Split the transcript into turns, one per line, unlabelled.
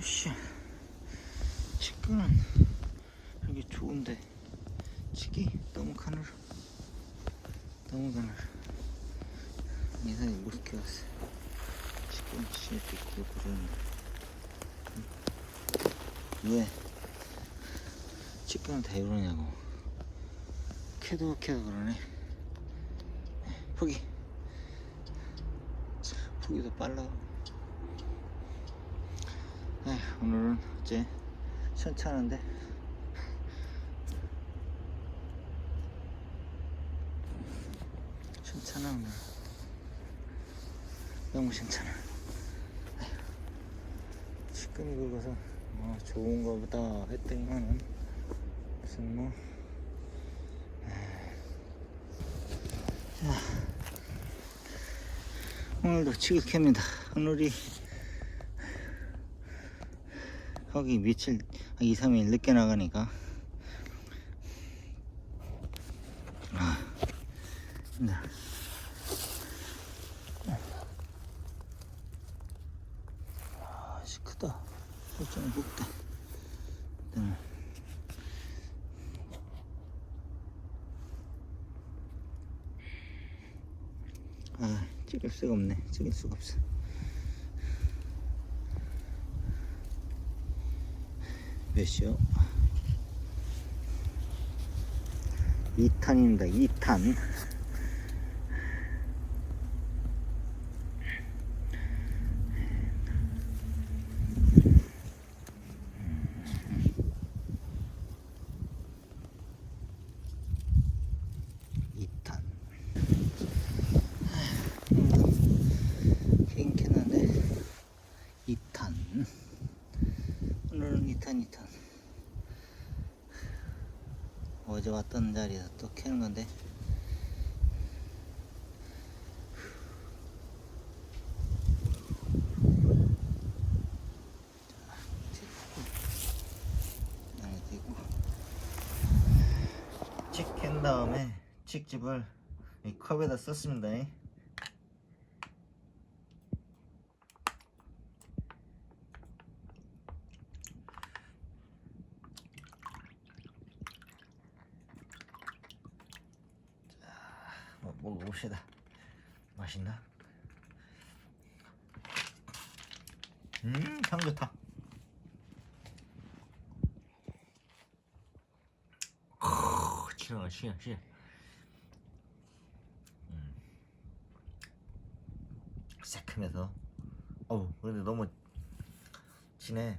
아씨. 치킨은 여기 좋은데. 치기? 너무 가늘어 너무 가늘어 이상하게 무섭게 왔어 치킨 이렇게 길고 그러는데. 왜? 치킨은 다 이러냐고. 캐도 캐도 그러네. 포기. 포기도 빨라 오늘은 어째 시원찮은데. 시원찮아 오늘 너무 시원찮아 시끄미 긁어서 뭐 좋은 거보다 했더니만은 무슨 뭐. 에휴. 자, 오늘도 캡니다. 오늘이 거기 며칠 2, 3일 늦게 나가니까 아, 네. 아, 씨 크다. 설정 묵다. 네. 아, 찍을 수가 없네. 찍을 수가 없어. 몇이요? 2탄입니다. 2탄. 이탄. 괜찮은데 2탄. 오늘은 2탄 2탄. 어제 왔던 자리에서 또 캐는 건데. 찍캔 다음에 찍집을 이 컵에다 썼습니다 뭐, 먹어봅시다. 맛있나? 음, 향 좋다. 시원, 시원. 음. 새콤해서. 어우, 근데 너무 진해.